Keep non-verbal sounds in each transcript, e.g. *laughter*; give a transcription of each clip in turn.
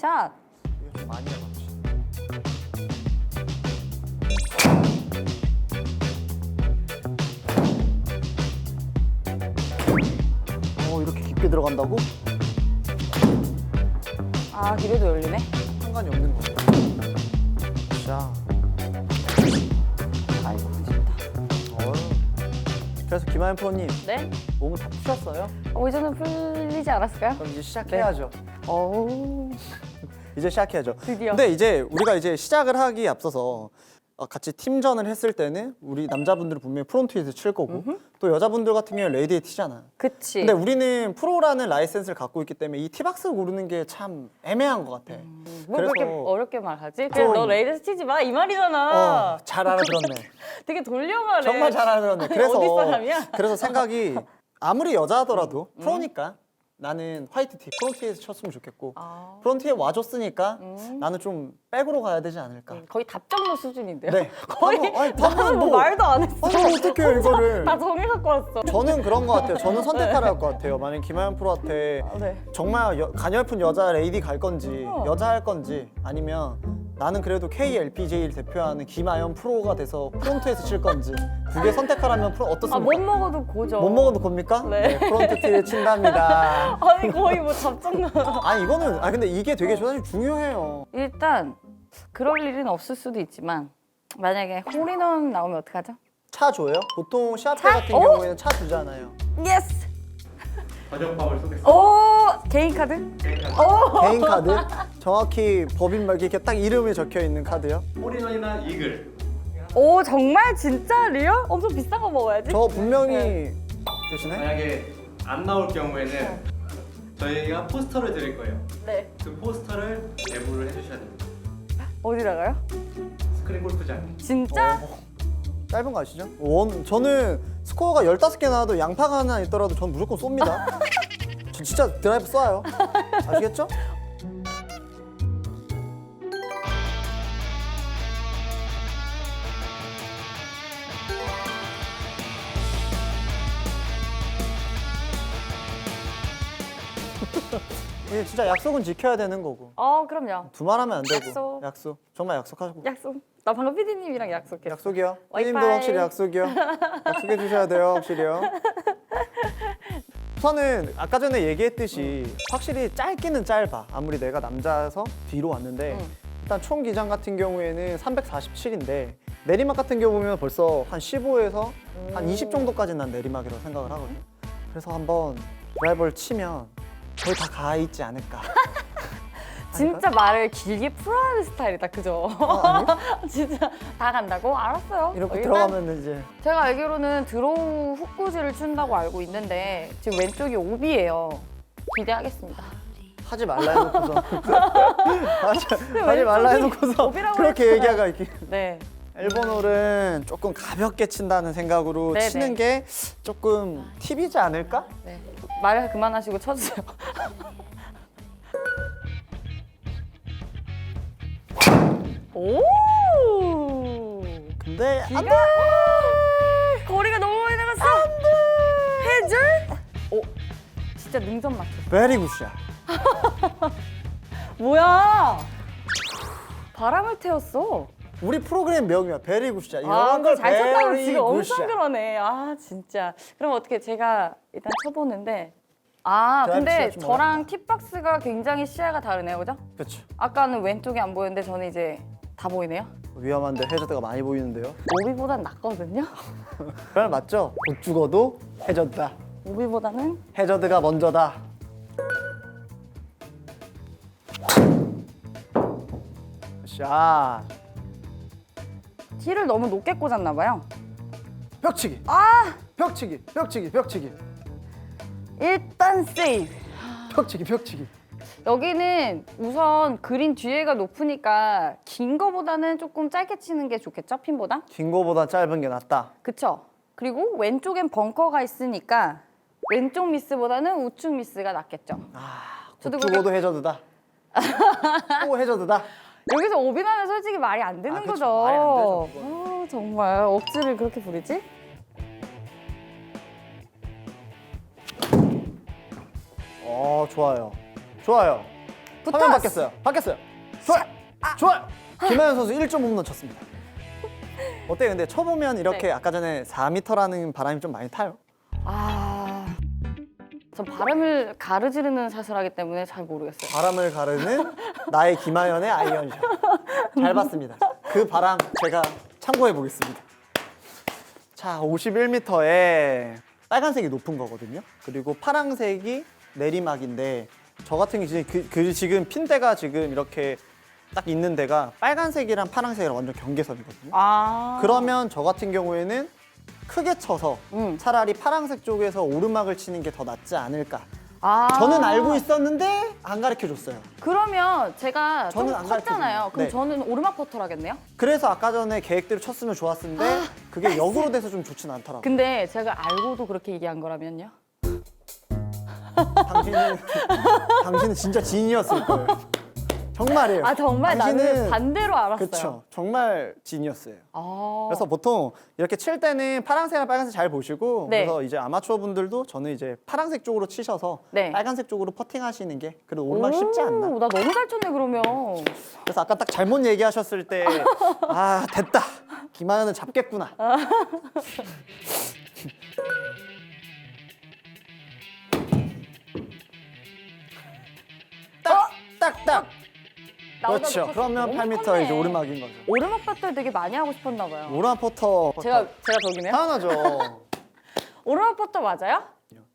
샷. 많이. 어 이렇게 깊게 들어간다고? 아, 길에도 열리네. 상관이 없는 거야. 자, 아이고, 아쉽다. 어. 그래서 김하연 프로님 네? 몸을 다 푸셨어요? 어, 이제는 풀리지 않았을까요? 그럼 이제 시작해야죠. 어우, 이제 시작해야죠. 드디어. 근데 이제 우리가 이제 시작을 하기 앞서서 어, 같이 팀전을 했을 때는 우리 남자분들은 분명히 프론트에서 칠 거고 또 여자분들 같은 경우는 레이디에 티잖아. 그치. 근데 우리는 프로라는 라이센스를 갖고 있기 때문에 이 티박스 고르는 게 참 애매한 것 같아. 뭘 그렇게 그래서- 어렵게 말하지? 그냥 좀- 너 레이더스 치지 마 이 말이잖아. 어, 잘 알아들었네. *laughs* 되게 돌려말해. 정말 잘 알아들었네. *laughs* 그래서 어디 사람이야? 그래서 생각이 아무리 여자더라도 음. 프로니까 나는 화이트 티 프론트에서 쳤으면 좋겠고 아, 프론트에 와줬으니까 음. 나는 좀 백으로 가야 되지 않을까. 거의 답정너 수준인데요. 네. *laughs* 거의 방금- 아니, 나는 뭐 뭐- 말도 안 했어. 아니 어떡해요 이거를. 다 정해 갖고 왔어. 저는 그런 것 같아요. 저는 *laughs* 선택하라 할것 같아요. 만약 김하연 프로한테 아, 네. 정말 여- 가녀픈 여자 레이디 갈 건지 어. 여자 할 건지 아니면 나는 그래도 KLPJ를 대표하는 김하연 프로가 돼서 프론트에서 칠 건지 두 개 선택하라면 프로 아, 어떻습니까? 못 먹어도 고죠. 못 먹어도 겁니까? 네. 프론트 티를 *laughs* 친답니다. 아니, 거의 뭐 답정너. *laughs* 아 이거는 아 근데 이게 되게 사실 중요해요. 일단 그럴 일은 없을 수도 있지만 만약에 홀인원 나오면 어떡하죠? 차 줘요? 보통 시합회 차? 같은 어? 경우에는 차 주잖아요. 예스. 저녁밥을 쏘겠습니다. 오 개인 카드? 오. 개인 카드? *laughs* 정확히 법인 말기 이렇게 딱 이름이 적혀 있는 카드요? 홀인원이나 이글. 오 정말 진짜 리얼? 엄청 비싼 거 먹어야지. 저 분명히 네. 되시네? 만약에 안 나올 경우에는 저희가 포스터를 드릴 거예요. 네. 그 포스터를 내부를 해주셔야 됩니다. 어디다가요? 스크린 골프장. 진짜? 어, 짧은 거 아시죠? 원 저는 스코어가 15개 나와도 양파가 하나 있더라도 전 무조건 쏩니다. *laughs* 저 진짜 드라이브 쏴요. 아시겠죠? 이게 *laughs* 진짜 약속은 지켜야 되는 거고 어 그럼요. 두말 하면 안 되고 약속. 약속 정말 약속하고 약속. 나 방금 피디님이랑 약속했어. 약속이요. 와이파이. 피디님도 확실히 약속이요. 약속해 주셔야 돼요, 확실히요. 우선은 아까 전에 얘기했듯이 확실히 짧기는 짧아. 아무리 내가 남자여서 뒤로 왔는데 응. 일단 총 기장 같은 경우에는 347인데 내리막 같은 경우 보면 벌써 한 15에서 한 20 정도까지는 난 내리막이라고 생각을 하거든. 그래서 한번 드라이버를 치면 거의 다 가 있지 않을까. 진짜 말을 길게 풀어야 하는 스타일이다, 그죠? 아, *laughs* 진짜 다 간다고? 알았어요. 이렇게 어, 일단 들어가면 이제 제가 알기로는 드로우 훅구즈를 춘다고 알고 있는데 지금 왼쪽이 오비예요. 기대하겠습니다. 하지 말라 해놓고서 *laughs* 하지, 하지 말라 해놓고서 오비라고 그렇게 했잖아요. 얘기하가 이렇게 네. 일본 홀은 조금 가볍게 친다는 생각으로 네네. 치는 게 조금 팁이지 않을까? 네. 말 그만하시고 쳐주세요. 오! 근데 안 기가 거리가 너무 많이 나갔어. 해줄? 오, 진짜 능선 맞췄어. 베리 굿샷 *laughs* 뭐야? 바람을 태웠어. 우리 프로그램 명이야 베리 굿샷 이런 아, 걸 잘 쳤다고 베리 지금 엄청 굿샷 그러네. 아, 진짜. 그럼 어떻게 제가 일단 쳐보는데. 아, 드라이브 근데 좀 저랑 팁박스가 굉장히 시야가 다르네요, 그죠? 그렇죠 아까는 왼쪽이 안 보였는데 저는 이제 다 보이네요. 위험한데 해저드가 많이 보이는데요 오비보단 낫거든요. *laughs* 그럼 맞죠? 못 죽어도 해저드다 오비보다는 해저드가 먼저다 샷 티를 너무 높게 꽂았나 봐요. 벽치기 아, 벽치기 벽치기 벽치기 일단 세이브. 벽치기 벽치기 여기는 우선 그린 뒤에가 높으니까 긴 거보다는 조금 짧게 치는 게 좋겠죠? 핀보다? 긴 거보다 짧은 게 낫다 그쵸? 그리고 왼쪽엔 벙커가 있으니까 왼쪽 미스보다는 우측 미스가 낫겠죠? 아, 저도 못 죽어도 해저드다. *laughs* 또 해저드다. 여기서 오비 나면 솔직히 말이 안 되는 아, 그쵸. 거죠. 말이 안 되죠. 아, 정말 억지를 그렇게 부리지? 어, 좋아요. 좋아요. 화면 바뀌었어요. 바뀌었어요. 좋아요. 좋아요. 김하연 선수 1점 홈런 쳤습니다. 어때 근데 쳐보면 이렇게 네. 아까 전에 4m라는 바람이 좀 많이 타요. 아, 전 발음을 가르지르는 샷을 하기 때문에 잘 모르겠어요. 바람을 가르는 나의 김하연의 아이언샷. 잘 봤습니다. 그 바람 제가 참고해 보겠습니다. 자, 51m에 빨간색이 높은 거거든요. 그리고 파란색이 내리막인데 저 같은 경우 그, 그 지금 핀대가 지금 이렇게 딱 있는 데가 빨간색이랑 파란색이랑 완전 경계선이거든요. 아, 그러면 저 같은 경우에는 크게 쳐서 음. 차라리 파란색 쪽에서 오르막을 치는 게 더 낫지 않을까. 아. 저는 알고 있었는데 안 가르쳐 줬어요. 그러면 제가 좀 저는 안 컸잖아요. 가르쳐주네요. 그럼 네. 저는 오르막 퍼터를 하겠네요? 그래서 아까 전에 계획대로 쳤으면 좋았는데 그게 역으로 돼서 좀 좋진 않더라고요. 아, 근데 제가 알고도 그렇게 얘기한 거라면요? 당신은 당신은 진짜 지인이었을 거예요. 정말이에요. 아 정말 나는 반대로 알았어요. 그렇죠. 정말 지인이었어요. 아, 그래서 보통 이렇게 칠 때는 파란색이랑 빨간색 잘 보시고 네. 그래서 이제 아마추어 분들도 저는 이제 파란색 쪽으로 치셔서 네. 빨간색 쪽으로 퍼팅 하시는 게 그래도 오르막 쉽지 않나. 오, 나 너무 잘 쳤네 그러면. 그래서 아까 딱 잘못 얘기하셨을 때 *laughs* 아 됐다 김하연은 잡겠구나. *laughs* 나오다 그렇죠. 그러면 너무 8m 컸네. 이제 오르막인 거죠. 오르막 퍼터 되게 많이 하고 싶었나 봐요. 오르막 퍼터 제가 제가 덕이네요. 당연하죠. *laughs* 오르막 퍼터 맞아요?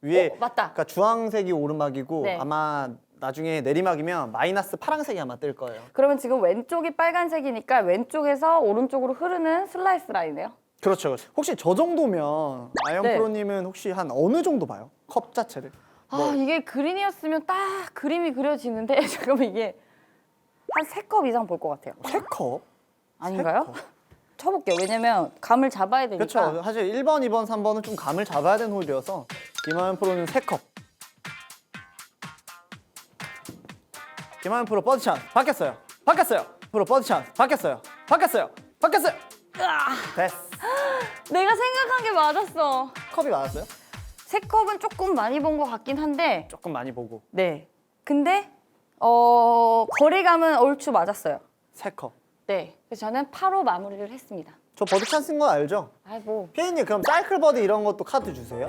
위에 어, 맞다. 그러니까 주황색이 오르막이고 네. 아마 나중에 내리막이면 마이너스 파란색이 아마 뜰 거예요. 그러면 지금 왼쪽이 빨간색이니까 왼쪽에서 오른쪽으로 흐르는 슬라이스 라인이에요. 그렇죠. 그렇죠. 혹시 저 정도면 아영 네. 프로님은 혹시 한 어느 정도 봐요? 컵 자체를? 아 이게 그린이었으면 딱 그림이 그려지는데 *laughs* 잠깐만 이게 한 세 컵 이상 볼 것 같아요. 세 컵? 아닌가요? 세 컵? *laughs* 쳐볼게요. 왜냐면 감을 잡아야 되니까. 그렇죠. 사실 1번, 2번, 3번은 좀 감을 잡아야 되는 홀이어서 김하연 프로는 세 컵 김하연 프로 버디 찬스 바뀌었어요. 바뀌었어요. 프로 버디 찬스 바뀌었어요. 바뀌었어요. 바뀌었어요. 됐어. *gasps* 내가 생각한 게 맞았어. 컵이 맞았어요? 세 컵은 조금 많이 본 것 같긴 한데, 조금 많이 보고 네. 근데 어 거리감은 얼추 맞았어요. 세 컵. 네. 그래서 저는 8호 마무리를 했습니다. 저 버디 찬스인 거 알죠? 아이 뭐 피디님 그럼 사이클 버디 이런 것도 카드 주세요.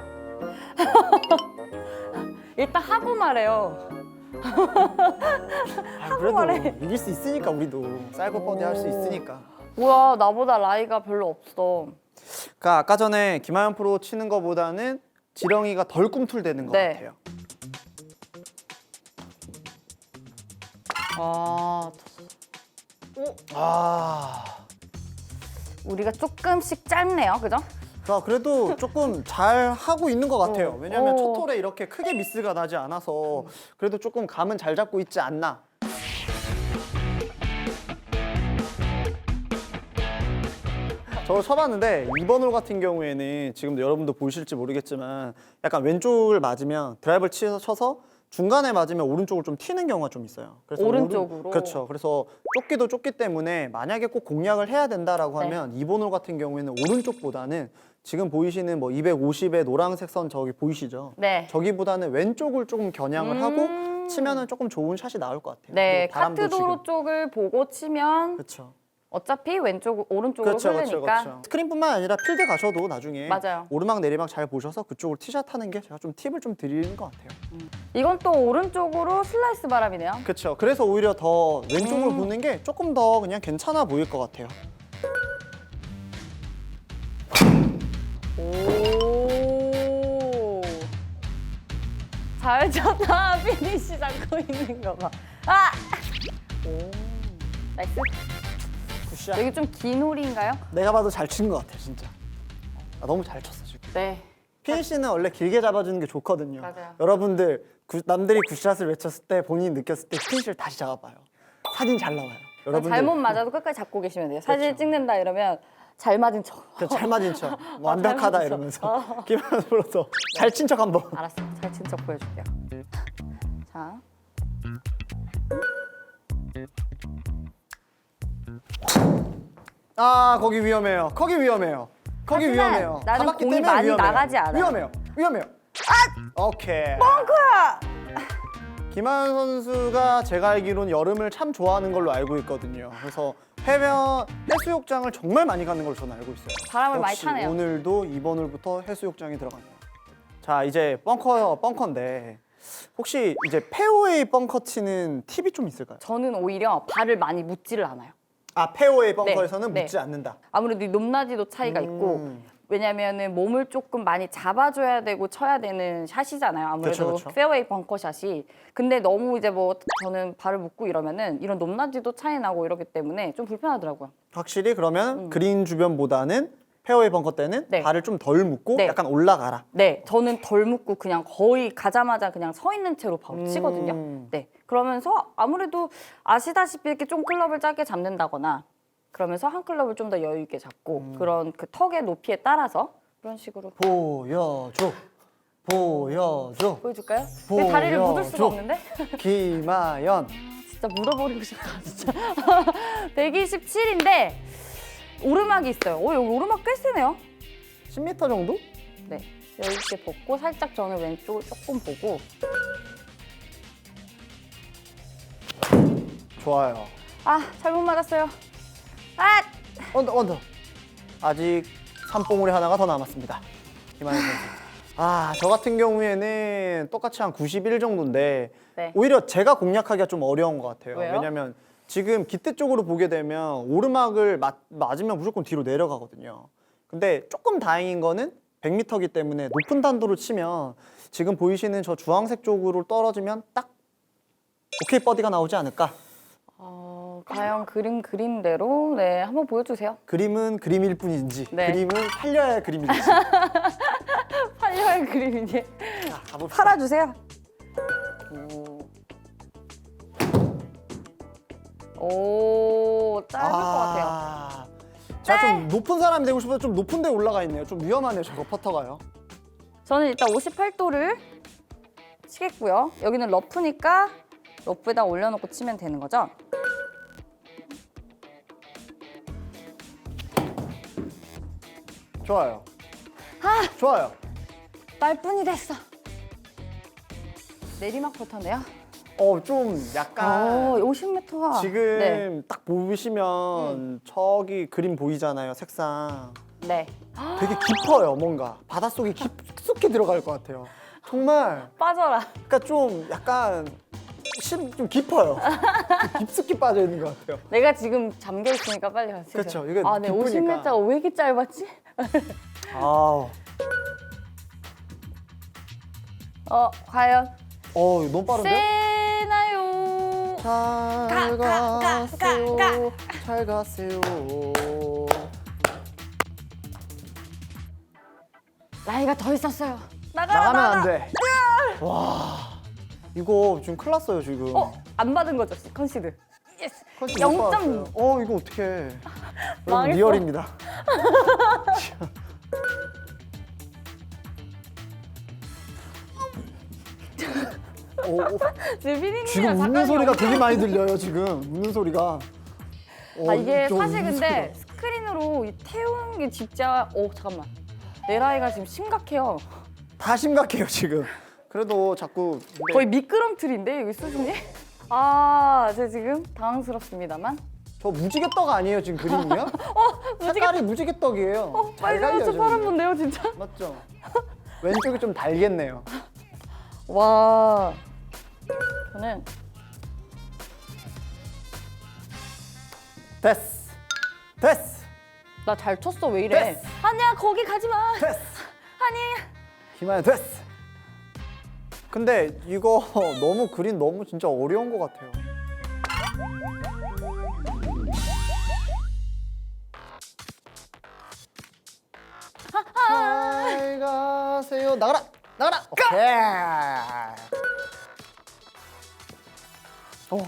*laughs* 일단 하고 말해요. *laughs* 아, 그래도 말해. 이길 수 있으니까 우리도 사이클 버디 할수 있으니까. 뭐야 나보다 나이가 별로 없어. 그러니까 아까 전에 김하연 프로 치는 거보다는 지렁이가 덜 꿈틀대는 것 네. 같아요. 아 아, 우리가 조금씩 짧네요, 그죠? 자, 그래도 조금 잘 하고 있는 것 같아요. 어. 왜냐하면 어. 첫 홀에 이렇게 크게 미스가 나지 않아서 그래도 조금 감은 잘 잡고 있지 않나. 저를 쳐봤는데 이번 홀 같은 경우에는 지금도 여러분도 보실지 모르겠지만 약간 왼쪽을 맞으면 드라이브를 치서 쳐서 중간에 맞으면 오른쪽을 좀 튀는 경우가 좀 있어요. 그래서 오른쪽으로? 오른- 그렇죠. 그래서 좁기도 좁기 때문에 만약에 꼭 공략을 해야 된다라고 네. 하면 이번 홀 같은 경우에는 오른쪽보다는 지금 보이시는 뭐 250의 노란색 선 저기 보이시죠? 네. 저기보다는 왼쪽을 조금 겨냥을 음. 하고 치면은 조금 좋은 샷이 나올 것 같아요. 네, 그리고 바람도 카트 도로 지금- 쪽을 보고 치면 그렇죠. 어차피 왼쪽 오른쪽으로 그렇죠, 그렇죠, 흐르니까 그렇죠. 스크린뿐만 아니라 필드 가셔도 나중에 맞아요. 오르막 내리막 잘 보셔서 그쪽으로 티샷 하는 게 제가 좀 팁을 좀 드리는 것 같아요. 이건 또 오른쪽으로 슬라이스 바람이네요. 그렇죠. 그래서 오히려 더 왼쪽으로 음. 보는 게 조금 더 그냥 괜찮아 보일 것 같아요. 오. 잘 쳤다. *laughs* 피니시 잡고 있는 거 봐. 아! 오. 나이스. 굿샷. 여기 좀 긴 홀인가요? 내가 봐도 잘 친 것 같아, 진짜. 아, 너무 잘 쳤어 지금. 네. 피니시는 원래 길게 잡아주는 게 좋거든요. 맞아요. 여러분들 구- 남들이 굿샷을 외쳤을 때 본인이 느꼈을 때 피니시를 다시 잡아봐요. 사진 잘 나와요. 여러분들 잘못 맞아도 끝까지 잡고 계시면 돼요. 사진 그렇죠. 찍는다 이러면 잘 맞은 척. 그냥 잘 맞은 척, *laughs* 어, 완벽하다 잘 이러면서 김하연 프로도 *laughs* 잘친 척 한번. 알았어. 잘 친척 보여줄게요. 자. 아 거기 위험해요. 거기 위험해요. 거기 하지만 위험해요. 나는 가봤기 공이 때문에 많이 위험해요. 나가지 않아요. 위험해요. 위험해요. 아! 오케이. 뻥크야! 김하연 선수가 제가 알기로는 여름을 참 좋아하는 걸로 알고 있거든요. 그래서 해변 해수욕장을 정말 많이 가는 걸로 저는 알고 있어요. 바람을 많이 역시 타네요. 오늘도 이번 홀부터 해수욕장에 들어갔네요. 자 이제 벙커 벙커인데 혹시 이제 페어웨이 벙커 치는 팁이 좀 있을까요? 저는 오히려 발을 많이 묻지를 않아요. 아 페어웨이 벙커에서는 네. 묻지 않는다. 아무래도 이 높낮이도 차이가 있고 음. 왜냐면은 몸을 조금 많이 잡아줘야 되고 쳐야 되는 샷이잖아요. 아무래도 그쵸. 페어웨이 벙커 샷이. 근데 너무 이제 뭐 저는 발을 묶고 이러면은 이런 높낮이도 차이 나고 이러기 때문에 좀 불편하더라고요. 확실히 그러면 그린 주변보다는 페어웨이 벙커 때는 음. 네. 발을 좀 덜 묶고 네. 약간 올라가라. 네, 저는 덜 묶고 그냥 거의 가자마자 그냥 서 있는 채로 바로 음. 치거든요. 네, 그러면서 아무래도 아시다시피 이렇게 좀 클럽을 짧게 잡는다거나 그러면서 한 클럽을 좀 더 여유 있게 잡고 음. 그런 그 턱의 높이에 따라서 그런 식으로 보여줘, 보여줘, 보여줄까요? 내 다리를 묻을 수가 보여줘. 없는데? *laughs* 김하연. 진짜 묻어버리고 싶다 진짜 *laughs* 127인데 오르막이 있어요 오 여기 오르막 꽤 세네요 10m 정도? 네 여유 있게 벗고 살짝 저는 왼쪽을 조금 보고 좋아요. 아 잘못 맞았어요 아 언더 언더. 아직 산봉우리 하나가 더 남았습니다. 김하연 선수. 아, 저 같은 경우에는 똑같이 한 91 정도인데 네. 오히려 제가 공략하기가 좀 어려운 것 같아요. 왜요? 왜냐면 지금 기대 쪽으로 보게 되면 오르막을 맞, 맞으면 무조건 뒤로 내려가거든요. 근데 조금 다행인 거는 100m이기 때문에 높은 단도로 치면 지금 보이시는 저 주황색 쪽으로 떨어지면 딱 오케이 버디가 나오지 않을까. 어, 과연 그림 그림대로 네 한번 보여주세요 그림은 그림일 뿐인지 네. 그림은 팔려야 할 그림인지. *laughs* 팔려야 할 그림이니 자, 가봅시다. 팔아주세요 오 짧을 것 같아요 아, 제가 좀 높은 사람이 되고 싶어서 좀 높은 데 올라가 있네요. 좀 위험하네요, 저거 퍼터가요. 저는 일단 58도를 치겠고요. 여기는 러프니까 러프에다 올려놓고 치면 되는 거죠. 좋아요. 좋아요. 빨뿐이 됐어. 내리막 퍼터네요. 어, 좀 약간 오, 50m가 지금 네. 딱 보시면 저기 그림 보이잖아요, 색상. 네. 되게 깊어요, 뭔가. 바닷속에 깊숙이 들어갈 것 같아요. 정말 빠져라. 그러니까 좀 약간 심, 좀 깊어요. 좀 *laughs* 깊숙이 빠져 있는 것 같아요. 내가 지금 잠겨 있으니까 빨리. 그쵸, 해줘. 이게 아, 네. 깊으니까. 50m가 왜 이렇게 짧았지? 아, *laughs* 어, 과연 어, 이거 너무 빠른데? 세나요? 잘 가, 가, 가, 가세요. 가. 잘 가세요. 나이가 더 있었어요. 나가라, 나가면 나가. 안 돼. 와, 이거 지금 큰일 났어요 지금. 어, 안 받은 거죠, 컨시드. 예스. 컨시 못 0점. 받았어요. 어, 이거 어떻게? *laughs* 여러분 망했어. 리얼입니다. 오, *laughs* 오, 지금 피디님이랑 지금 웃는 소리가 되게 많이 들려요 지금 웃는 소리가. 어, 아 이게 저 사실 웃는 근데 소리가. 스크린으로 이 태우는 게 진짜 오 잠깐만 내 나이가 지금 심각해요 다 심각해요 지금. 그래도 자꾸 근데 거의 미끄럼틀인데 여기 수준이 *laughs* 아 제가 지금 당황스럽습니다만 저 무지개 떡 아니에요 지금 그림이요? *laughs* 색깔이 무지개 떡이에요. 어잘 빨리 저 파란. 건데요 진짜 맞죠? 왼쪽이 좀 달겠네요. *laughs* 와 저는 됐어. 됐어. 나 잘 쳤어 왜 이래 됐어. 아니야 거기 가지 마 됐어. 아니 김하연 됐어. 근데 이거 *laughs* 너무 그린 너무 진짜 어려운 것 같아요. 잘 가세요. 나가라. 나가라. 오케이. 오,